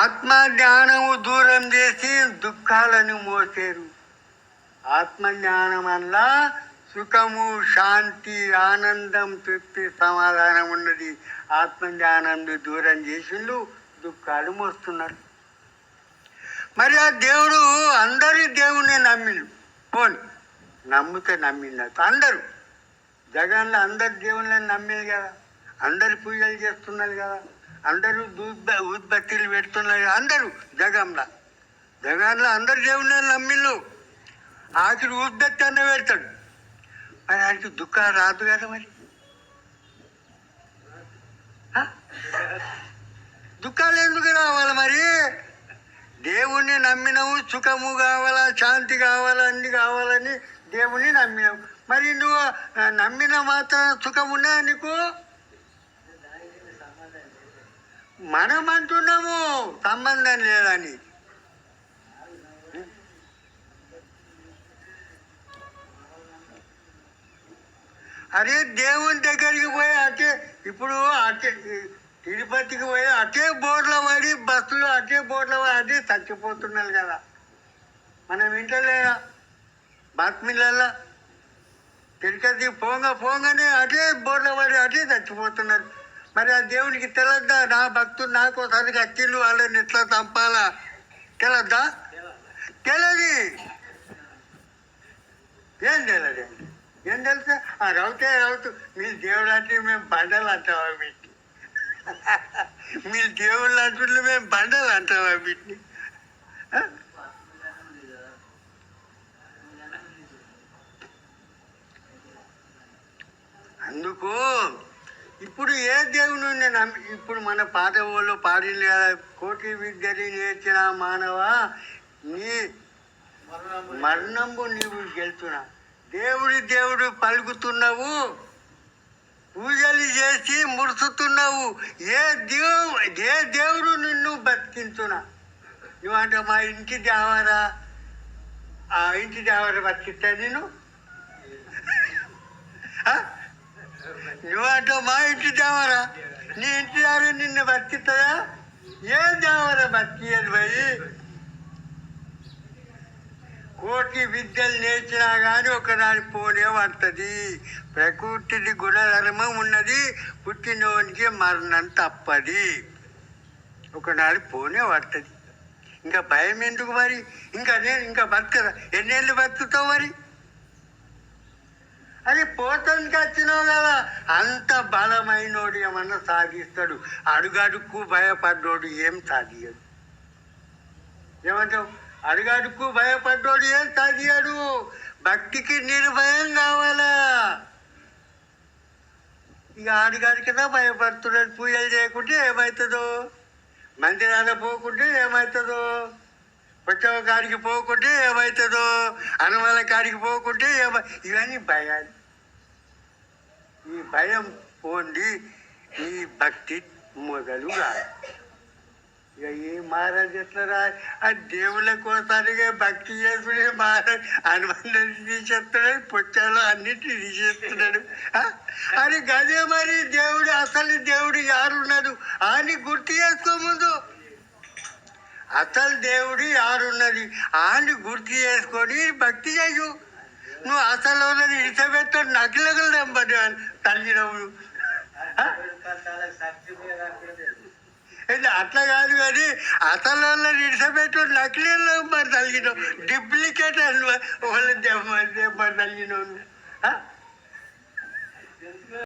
ఆత్మ జ్ఞానము దూరం చేసి దుఃఖాలను మోసేరు. ఆత్మజ్ఞానం వల్ల సుఖము శాంతి ఆనందం తృప్తి సమాధానం ఉన్నది. ఆత్మ దూరం చేసిండు దుఃఖాలు మోస్తున్నారు. మరి ఆ దేవుడు అందరి దేవుణ్ణి నమ్మిండు. పోని నమ్మితే నమ్మినట్టు అందరూ. జగన్లో అందరి దేవుళ్ళని నమ్మేది కదా. అందరి పూజలు చేస్తున్నారు కదా. అందరూ దూద్ పెడుతున్నారు. అందరూ జగంలో. జగన్లో అందరు దేవుళ్ళని నమ్మిళ్ళు. ఆఖరి ఉద్బత్తి అన్న పెడతాడు. మరి ఆయనకి దుఃఖం రాదు కదా మరి? దుఃఖాలు ఎందుకు రావాలి మరి? దేవుణ్ణి నమ్మినవు సుఖము కావాలా శాంతి కావాలా అన్ని కావాలని దేవుణ్ణి నమ్మినావు. మరి నువ్వు నమ్మిన మాత్రం సుఖం ఉన్నాయా నీకు? మనం అంటున్నాము సంబంధం లేదని. అరే దేవుని దగ్గరికి పోయి అటే ఇప్పుడు అటే తిరుపతికి పోయి అటే బోర్ల పడి బస్సులు అటే బోర్ల పడి అదే చచ్చిపోతున్నారు కదా. మనం ఇంట్లో బాత్మీలలో తిరుపతి పోంగ పోంగనే అటే బోర్ల పడి అటే చచ్చిపోతున్నారు. మరి ఆ దేవునికి తెలద్దా? నా భక్తుడు కోసానికి అక్కిళ్ళు వాళ్ళని ఎట్లా చంపాలా? తెలద్దా? తెలది. ఏం తెలియదు ఏం తెలుసా? ఆ రౌతే రౌతు మీ దేవుడు అంటే మేము బండలు అంటావా వీటిని? మీ దేవుళ్ళు అంటుంటే మేము బండలు అంటావా వీటిని? అందుకో అందుకు ఇప్పుడు ఏ దేవుని నమ్మి ఇప్పుడు మన పాత వాళ్ళు పాడిన కోటి విద్యని నేర్చిన మానవ? నీ మరణము నీవు గెలుతున్నా దేవుడి దేవుడు పలుకుతున్నావు పూజలు చేసి ముడుచుతున్నావు. ఏ దేవు ఏ దేవుడు నిన్ను బతికించునా నువ్వంటే మా ఇంటి దేవరా? ఆ ఇంటి దేవర బతికిస్తా నేను నువ్వంటే మా ఇంటి దేవరా? నీ ఇంటి దారి నిన్ను బతికిస్తుందా? ఏ దేవరా బతికేది పోయి కోటి విద్యలు నేర్చినా కానీ ఒకదాని పోనే పడుతుంది ప్రకృతిది గుణధర్మం ఉన్నది పుట్టినోనికి మరణం తప్పది. ఒకనాడు పోనే పడుతుంది ఇంకా భయం ఎందుకు మరి? ఇంకా నేను ఇంకా బతకదా ఎన్నేళ్ళు బతుకుతావు మరి? అది పోతానికి వచ్చినావు కదా. అంత బలమైనోడు ఏమన్నా సాధిస్తాడు. అడుగడుక్కు భయపడ్డోడు ఏం సాధియడు. ఏమంటావు? అడుగడుక్కు భయపడ్డోడు ఏం సాధియాడు? భక్తికి నిర్భయం కావాలా? ఇక అడుగడికినా భయపడుతున్నాడు. పూజలు చేయకుంటే ఏమవుతుందో మందిరాల పోకుంటే ఏమవుతుందో పుచ్చవ కాడికి పోకుంటే ఏమవుతుందో అనుమల కాడికి పోకుంటే ఏమ? ఇవన్నీ భయాలు. ఈ భయం పోండి ఈ భక్తి మొదలుగా. ఇక ఈ మహారాజ్ ఎట్లరా ఆ దేవుళ్ళ కోసానిగా భక్తి చేసుకునే మహారాజ్ అనుబంధం తీసేస్తున్నాడు పుచ్చాలు అన్నిటి తీసేస్తున్నాడు. అని గదే మరి దేవుడు అసలు దేవుడు యారున్నాడు? అని గుర్తు చేసుకో ముందు. అసలు దేవుడు యారున్నది? అని గుర్తు చేసుకొని భక్తి చేయు నువ్వు అసలు ఉన్నది ఇష్టపెట్టాడు నకిలకులు నెంబడి తల్లినప్పుడు అట్లా కాదు కానీ అసలు వాళ్ళని ఇడిసపెట్టు నకిలీ నెంబర్ తగిన డూప్లికేట్ అని వాళ్ళ దెబ్బ దెబ్బ